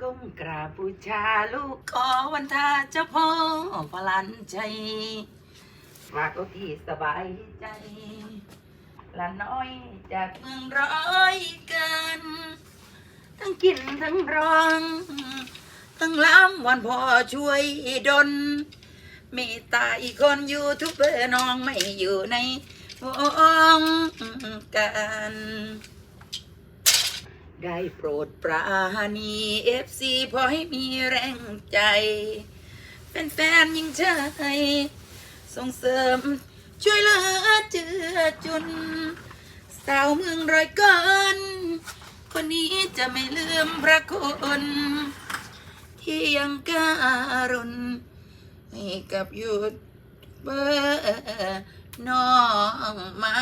ก้มกราบบูชาลูกขอวันทาเจ้าพ่อพลันใจฝากเอาที่สบายใจหละน้อยจากเมืองร้อยกัน ทั้งกินทั้งร้อง ทั้งล้ำวันพ่อช่วยดนเมตตาอีกคนยูทูบเบอร์น้องไม่อยู่ในวงการ ได้โปรดปราณีเอฟซีพอให้มีแรงใจ แฟนๆยิ่งใจส่งเสริม ช่วยเหลือเจือจุน สาวเมืองร้อยเกินคนนี้จะไม่ลืมพระคุณที่ยังการุณให้กับยูทธเบอร์น้องไม้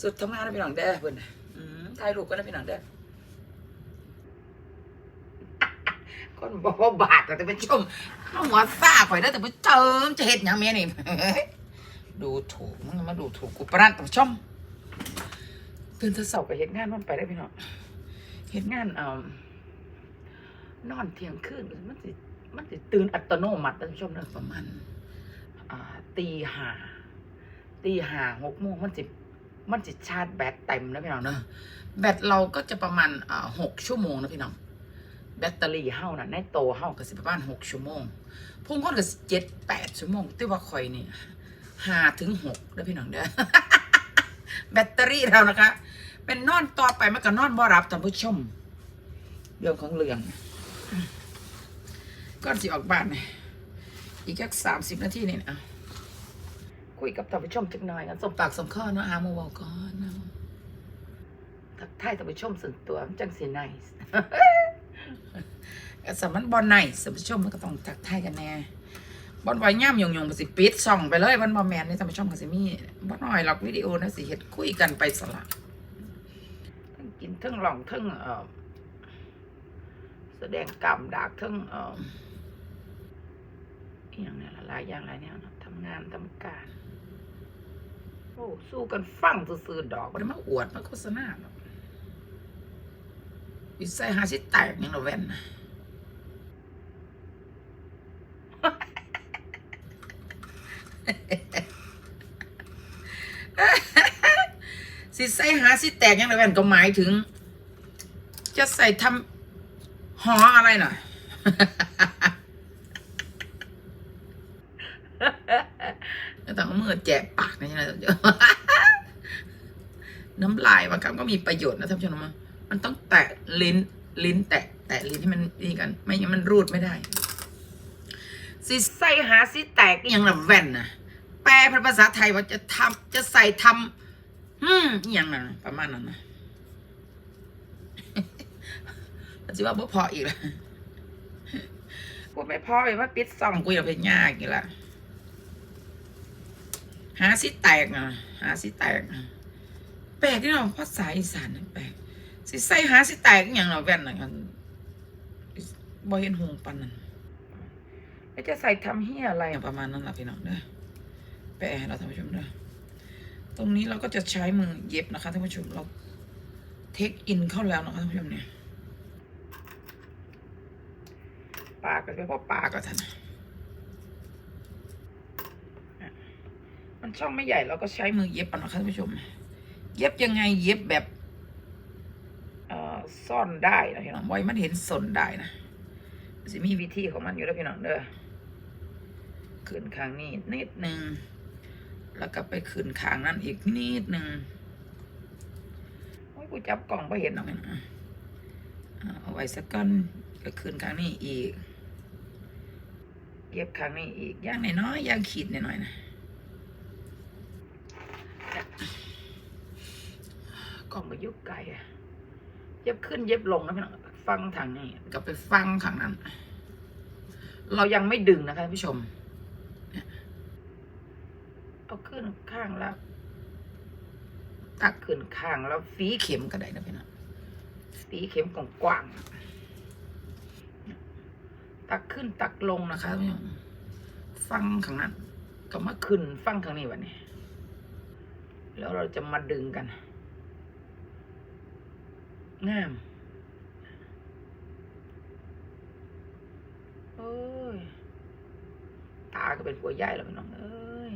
สุดทำงานแล้วพี่น้องเด้อเพื่อนอืมถ่ายรูปกันแล้วพี่น้องเด้อคนบอกว่าบาทแต่ไปชมน้องหัวซ่าข่อยได้แต่ไปเจิมจะเห็ดหยังเมียนี่ดูถูกมึงมาดูถูกกูปะนันแต่ชมตื่นเช้าเสาร์ไปเห็ดงานมันไปได้พี่น้องเห็ดงานเอ่อนอนเที่ยงคืนมันสิมันสิตื่นอัตโนมัติท่านผู้ชมเนอะประมาณอ่าตีห้าตีห้าหกโมงมันสิ มันสิชาร์จแบตเต็มนะพี่น้องเนอะแบตเราก็จะประมาณอ่าหกชั่วโมงนะพี่น้องแบตเตอรี่เฮาน่ะในโตเฮาก็สิประมาณหกชั่วโมงพุ่งคนก็เจ็ดแปดชั่วโมงแต่ว่าข่อยนี่ห้าถึงหกเด้อพี่น้องเด้อแบตเตอรี่เรานะคะ เป็นนอนต่อไปมันก็นอนบ่รับท่านผู้ชมเรื่องของเรื่องก่อนสิออกบ้านอีกแค่สามสิบนาทีนี่นะ คุยกับท่านผู้ชมจักหน่อยกันสมปากสมข้อเนาะอาโมบอกก่อนเนาะทักทายท่านผู้ชมส่วนตัวมันจังสิไนส์แต่สมันบอลไหนสมชมมันก็ต้องทักทายกันแน่บอลไว้ย่ำยงยงๆไปสิปิดส่องไปเลยมันบอแมนนี่ท่านผู้ชมก็สิมีบอน้อยหรอกวิดีโอนะสิเฮ็ดคุยกันไปสละทั้งกินทั้งหลองทั้งเอ่อแสดงกรรมดากทั้งเอ่ออหย่างเนี้ยหลายอย่างหลายแนวนะทำงานทำการโอ้ สู้กันฟังซื่อๆดอกไม่ได้มาอวดมาโฆษณาหรอกวิสัยหาสิแตกย่างละแว่นนะสิใส่หาสิแตกยังไงแว่นก็หมายถึง จะใส่ทำหออะไรหน่องเอา มือแจกปากนะใช่ไหมท่านผู้ชมน้ำลายบางคำก็มีประโยชน์นะท่านผู้ชมมันต้องแตะลิ้นลิ้นแตะแตะลิ้นให้มันนี่กัน ไม่งั้นมันรูดไม่ได้สิใส่หาสิแตกอย่างละแว่นนะแปลเป็นภาษาไทยว่าจะทำจะใส่ทำอืมอย่างนั้นน่ะประมาณนั้นนะแล้วสิว่าบ่พออีกละกูไม่พอเลยว่าปิดซองกูอย่าไปยากอีกละ หาสิแตกอะ หาสิแตกอะแปลกที่เราภาษาอีสานนั่นแปลกสิใส่หาสิแตกอย่างละแว่นน่ะกันบ่เห็นหงปันนั้นแล้วจะใส่ทำเฮียอะไรประมาณนั้นแหละพี่น้องเด้อแปะเราท่านผู้ชมเด้อตรงนี้เราก็จะใช้มือเย็บนะคะท่านผู้ชมเราเทคอินเข้าแล้วนะคะท่านผู้ชมเนี่ยปากก็เป็นเพราะปากก็ท่าน มันช่องไม่ใหญ่เราก็ใช้มือเย็บเอานะคะท่านผู้ชม เย็บยังไงเย็บแบบเอ่อซ่อนได้นะพี่น้องไว้มันเห็นสนได้นะสิมีวิธีของมันอยู่แล้วพี่น้องเด้อขึ้นข้างนี้นิดหนึ่งแล้วก็ไปขึ้นข้างนั้นอีกนิดหนึ่งโอ้ยกูจับกล่องไปเห็นหรอกพี่น้องอะเอาไว้สักก้อนก็ขึ้นข้างนี้อีกเก็บข้างนี้อีกย่างน้อยๆย่างขีดหน่อยๆนะ กล่องมายุกไกลอะเย็บขึ้นเย็บลงนะพี่น้องฟังทางนี้ก็ไปฟังทางนั้น เรายังไม่ดึงนะคะท่านผู้ชมเอาขึ้นข้างแล้วตักขึ้นข้างแล้วฝีเข็มก็ได้นะพี่น้องฝีเข็มกว้างๆตักขึ้นตักลงนะคะท่านผู้ชมฟังข้างนั้น ก็มาขึ้นฟังข้างนี้วันนี้ แล้วเราจะมาดึงกัน งามเอ้ย ตาก็เป็นผัวใหญ่แล้วพี่น้องเอ้ย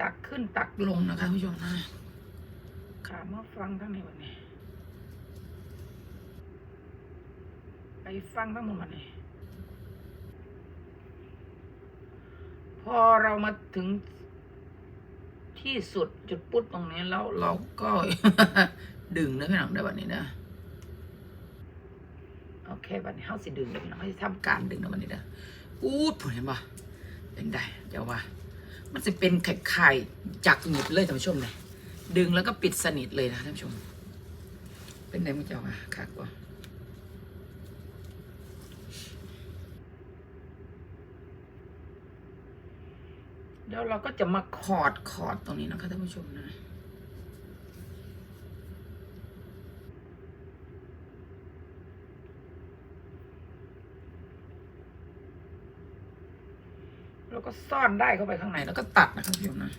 ตักขึ้นตักลงนะคะผู้ชมนะขามาฟังทั้งในวันนี้ ไปฟังทั้งหมดวันนี้ พอเรามาถึง ที่สุดจุดปุ๊บตรงนี้แล้วเราก็ ดึงนะพี่น้องได้วันนี้นะโอเควันนี้เขาสิดึงนะพี่น้องเขาจะทำการดึงนะวันนี้นะอูดผลเห็นปะเป็นได้เดี๋ยวว่า มันจะเป็นไข่ๆจากหนิดเลยท่านผู้ชมเลยดึงแล้วก็ปิดสนิทเลยนะท่านผู้ชม เป็นไงมึงเจ้าอะคักว่า เดี๋ยวเราก็จะมาขอดขอดตรงนี้นะคะท่านผู้ชมนะแล้วก็ซ่อนได้เข้าไปข้างในแล้วก็ตัดนะครับท่านผู้ชมนะ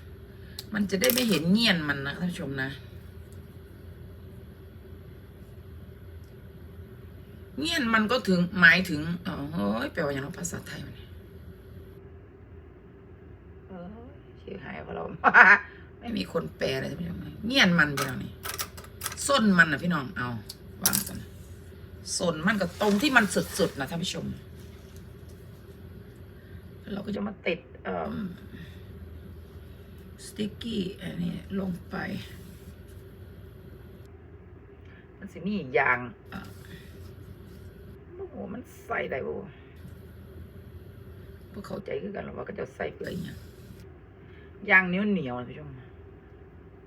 มันจะได้ไม่เห็นเงียนมันนะท่านผู้ชมนะ เงียนมันก็ถึงหมายถึงอ๋อเฮ้ยแปลว่าอย่างไรภาษาไทยมันเนี่ยเออ ชื่อหายเพราะเรา ไม่มีคนแปลเลยท่านผู้ชมนะเงียนมันพี่น้องนี่ส้นมันนะพี่น้องเอาวางกันส้นมันก็ตรงที่มันสุดๆนะท่านผู้ชม เราก็จะมาติดสติกกี้อันนี้ลงไปมันสิมียางโอ้โหมันใส่ได้บ่พวกเข้าใจคือกันหรอว่าก็จะใส่เพื่ออย่าง ยางเหนียวเหนียวนะพี่ชม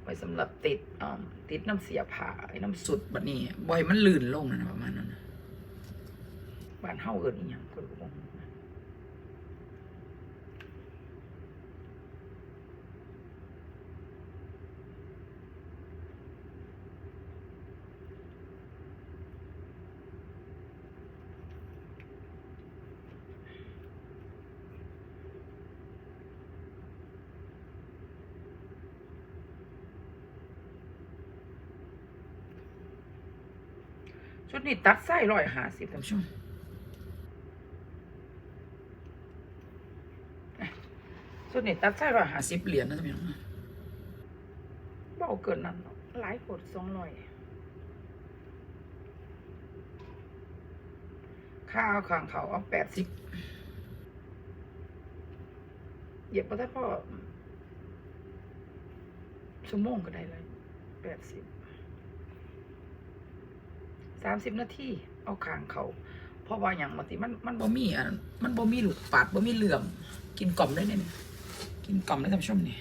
ไว้สำหรับติดอ่าติดน้ำเสียผ่าไอ้น้ำสุดบัดนี้บ่อยมันลื่นลงนะประมาณนั้นบ้านเฮาเอิ้นอีหยังคนก็บ่ ชุดนี้ตัดไส้ร้อยห้าสิบท่านผู้ชมอะชุดนี้ตัดไส้ร้อยห้าสิบเหรียญนะท่านผู้ชมเบาเกินนั้นเนาะหลายกดสองร้อยข้าวข้างเขาเอาแปดสิบเหยียบก็ได้พ่อชั่วโมงก็ได้เลยแปดสิบ สามสิบนาทีเอาขางเขาเพราะว่าอย่างบางทีมันมันบ่มีอะมันบ่มีลูกปัดบ่มีเหลื่อม กินกล่อมได้เนี่ยกินกล่อมได้ท่านผู้ชมเนี่ย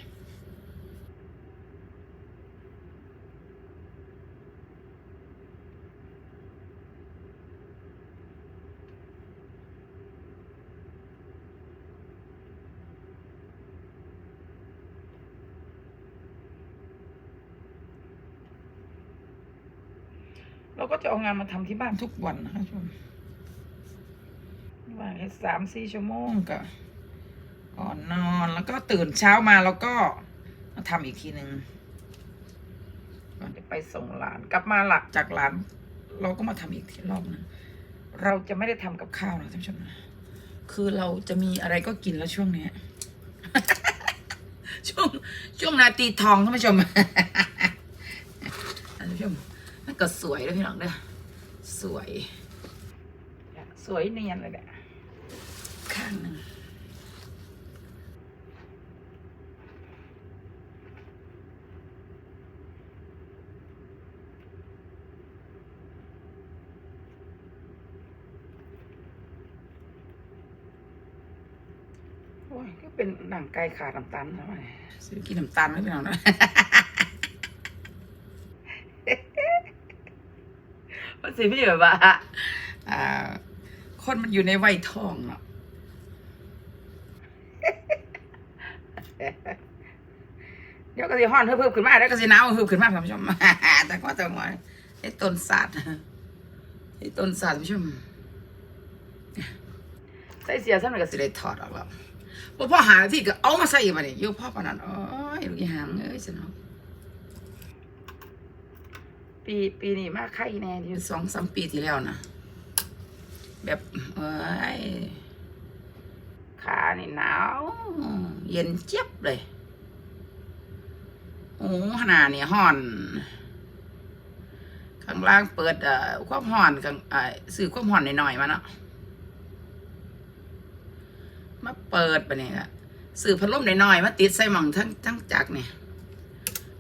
เราก็จะเอางานมาทำที่บ้านทุกวันนะคะท่านผู้ชมว่าแค่สามสี่ชั่วโมงก็ก่อนนอนแล้วก็ตื่นเช้ามาแล้วก็มาทำอีกทีหนึ่งก่อนจะไปส่งหลานกลับมาหลักจากหลาน เราก็มาทำอีกทีรอบหนึงเราจะไม่ได้ทำกับข้าวนะท่านผู้ชมนะคือเราจะมีอะไรก็กินแล้วช่วงเนี้ยช่วงช่วงนาทีทองท่านผู้ชม มันก็สวยแล้วพี่น้องเด้อสวย สวยเนียนเลยแหละข้างหนึ่งโอ้ยก็เป็นหนังไก่ขาดน้ำตาลนะมันซื้อกินน้ำตาลไหมพี่น้องนะ มัน สิพี่แบบว่าอ่า คนมันอยู่ในวัยทองเนาะเดี๋ยวก็สิฮ้อนเพิ่มขึ้นมาเดี๋ยวก็สิหนาวเพิ่มขึ้นมาท่านผู้ชมแต่ก็ต้องว่าไอ้ต้นศาสตร์ไอ้ต้นศาสตร์ท่านผู้ชมใส่เสียซ้ำหน่อยก็สิได้ถอดออกแล้วบ่พ่อหาที่ก็เอามาใส่มาเนี่ยอยู่พ่อปานนั้นโอ้ยลูกอีหางเอ้ยสนอง ปีปีนี้มาไข่แน่อยู่สองสามปีที่แล้วนะแบบเอ้ยขานี่หนาว เย็นเจี๊ยบเลยโอ้ขนาดนี่ห่อน ข้างล่างเปิดเอ่อความห่อนข้างเอ่อซื้อความห่อนหน่อยๆมาเนาะมาเปิดไปเนี่ยซื้อพัดลมหน่อยๆมาติดใส่หม่องทั้งทั้งจักรเนี่ย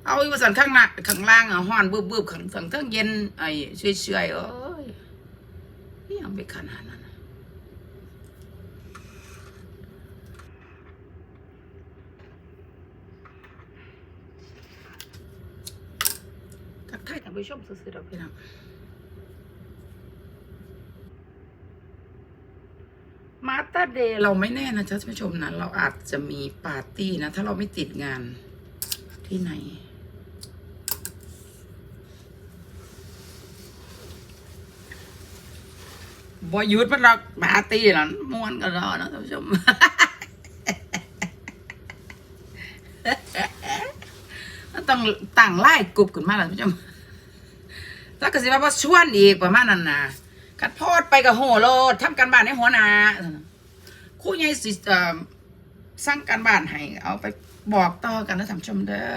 เอาอีกว่าสันข้างหน้าข้างล่างอะห้อนบึบๆข้างข้างเทั้งเย็นไอ้เฉยๆเอ้ยยังไปขนาดนั้นนะทักทายท่านผู้ชมซื่อๆดอกพี่น้องมาตอร์เดย์เราไม่แน่นะจ๊ะท่านผู้ชมนะเราอาจจะมีปาร์ตี้นะ ถ้าเราไม่ติดงานที่ไหน บอยุดมันหรอกปาร์ตี้นั่นม่วนกันรอนะท่านผู้ชมมันต้องตั้งไล่กลุ่มขึ้นมาแล้วท่านผู้ชมแล้วก็สิว่าว่าชวนอีกประมาณนั้นนะคัดโพดไปกับโหโลดทำการบ้านในหัวนาครู่ใหญ่สิสร้างการบ้านให้เอาไปบอกต่อกันนะท่านผู้ชมเด้อ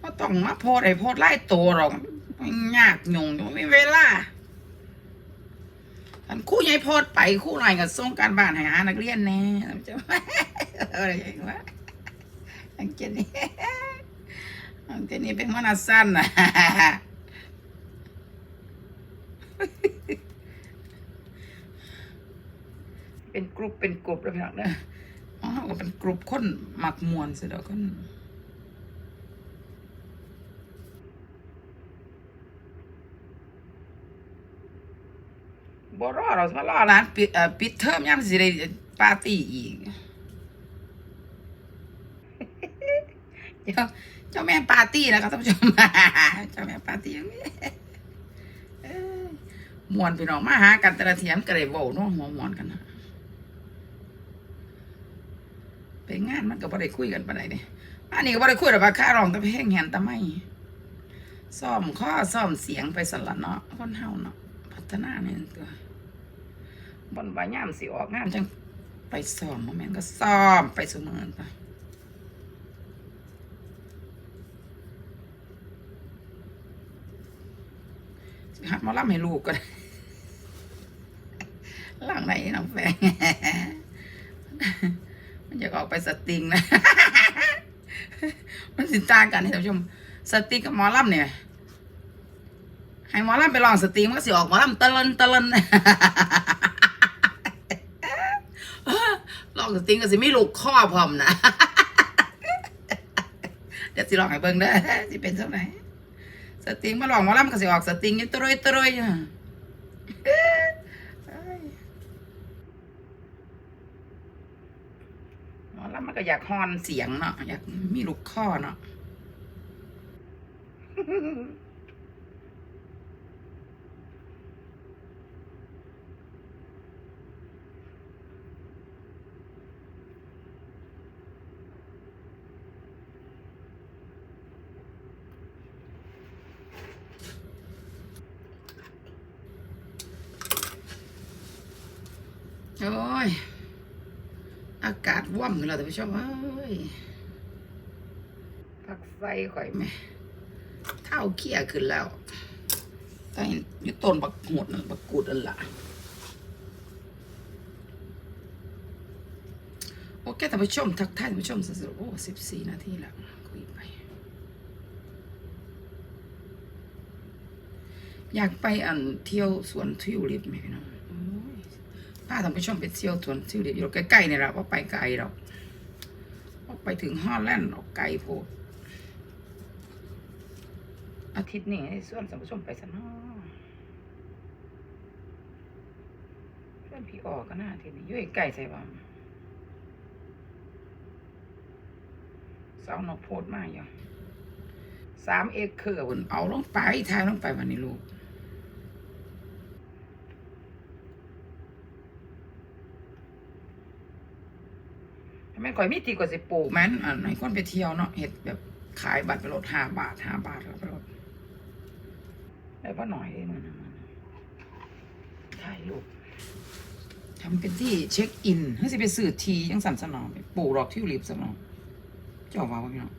ว่าต้องมาโพดไอ้โพดไล่ตัวหรอกยากยุ่งไม่มีเวลา อันคู่ใหญ่โพดไปคู่หน่อยก็ส่งการบ้านให้หานักเรียนแน่จะอะไรอย่างวะอังเจนี่อังเจนี่เป็นมันสั้นนะเป็นกรุ๊ปเป็นกรุ๊ปแล้วพี่น้องเนอะอ๋อเป็นกรุ๊ปคนหมักมวนสิเดี๋ยวคน บ่รอเราสมารอร้านปิดเอ่อปิดเทอมยังสิได้ปาร์ตี้อีก เจ้าเจ้าแม่ปาร์ตี้นะครับท่านผู้ชมเจ้าแม่ปาร์ตี้อย่างนี้เอ้ยมวนพี่น้องมาหากันแต่ละเทียมก็เลยเว้าเน้องหัวมวนกันนะไปงานมันก็บ่ได้คุยกันปานใดเนี่ยอันนี้ก็บ่ได้คุยหรอกว่าค่ารองแตะเพลงแหนตะไม่ซ่อมข้อซ่อมเสียงไปสละเนาะคนเฮาเนาะพัฒนาเนี่ยตัว บนบายามสิออกงานจังไปซ่อมบ่แม่นก็ซ่อมไปเสมอไปหัดมาล่ำให้ลูกก็ได้ล่างไหนน้องแฟงมันจะออกไปสตริงนะ มันสิต่างกันให้ท่านผู้ชม สตริงกับหมอล่ำเนี่ย ให้หมอล่ำไปลองสตริงมันก็สิออกหมอล่ำตะลันตะลัน ลองส ติงก็สิไม่ลูกข้อพร้อมนะเดี๋ยวสิลองให้เบิ่งเด้อสิเป็นเท่าไหร่สติงมาลองมาล่ำก็สิออกสติงยี่ตรอยตรอยอะเอ้ยหมอล่ำมันก็อยากฮอนเสียงเนาะอยากมีลูกข้อเนาะ โอ้ย อากาศว่ำกันแล้วท่านผู้ชมเอ้ยพักไฟข่อยไหมเท้าเขี้ยขึ้นแล้วใต้อยู่ต้นบักหดนั่นบักกูดนั่นล่ะโอเคท่านผู้ชมทักทายท่านผู้ชมสุดๆโอ้สิบสี่นาทีแล้วคุยไป อยากไปอันเที่ยวสวนทิวลิปไหมพี่น้องโอ้าท่านผู้ชมไปเที่ยวสวนทิวลิปอยู่ใกล้ๆเนี่ยแหละว่าไปไกลหรอก ไปถึงฮอลแลนด์ออกไกลโพดอาทิตย์นี้ส่วนท่านผู้ชมไปสันเนาะเพื่อนพี่ออกก็น่าทิตย์นี้อยู่ใกล้ใส่บ้างสาวนกโพดมากอยู่สามเอเคอร์บนเอาลงไปทายลงไปวันนี้ลูก แม่ข่อยมีตีกว่าสิปลูกแม่นอันไหนคนไปเที่ยวเนาะเห็ดแบบขายบัตรไปรถห้าบาทห้าบาทแล้วไปรถได้ปะหน่อยเองมันถ่ายรูปทำเป็นที่เช็คอินให้สิไปสื่อทียังสั่นสนองไปปลูกดอกทิวลิปสนองเจ้าว่าว่าพี่น้อง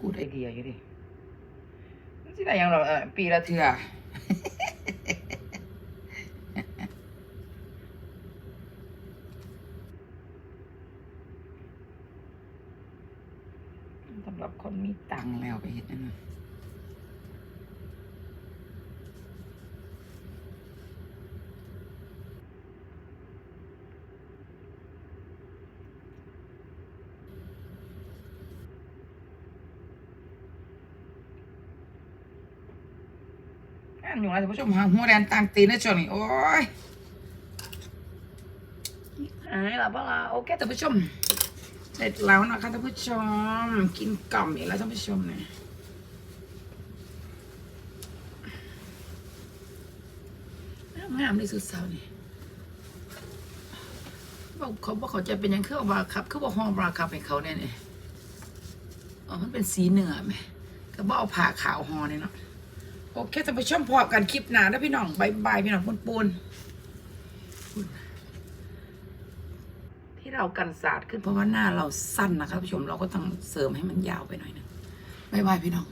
กูดไอเดียอยู่ดิสิได้ยังเราเออปีละเทื่อ สำหรับคนมีตั งค์แล้วไปเห็นนั่นนะอันอยู่นะท่านผู้ชมหางหัวแดนต่างตีนนะช่วงนี้โอ้ยหายละบ้าละโอเคท่านผู้ชม เสร็จแล้วนะคะท่านผู้ชม กินกล่อมอีกแล้วท่านผู้ชมเนี่ยงามที่สุดสานี่บอกเขาบอกเขาจะเป็นยังเครื่องบาครับคือบอกห้องบาครับให้เขาเนี่ยเนี่ยอ๋อมันเป็นสีเหนือไหมก็บอกเอาผ่าขาวหอเนี่ยเนาะโอเคท่านผู้ชมพอกันคลิปหนาแล้วพี่น้องบายบายพี่น้องปูนปูน เรากันศาสตร์ขึ้นเพราะว่าหน้าเราสั้นนะคะท่านผู้ชมเราก็ต้องเสริมให้มันยาวไปหน่อยนะบ๊ายบายพี่น้อง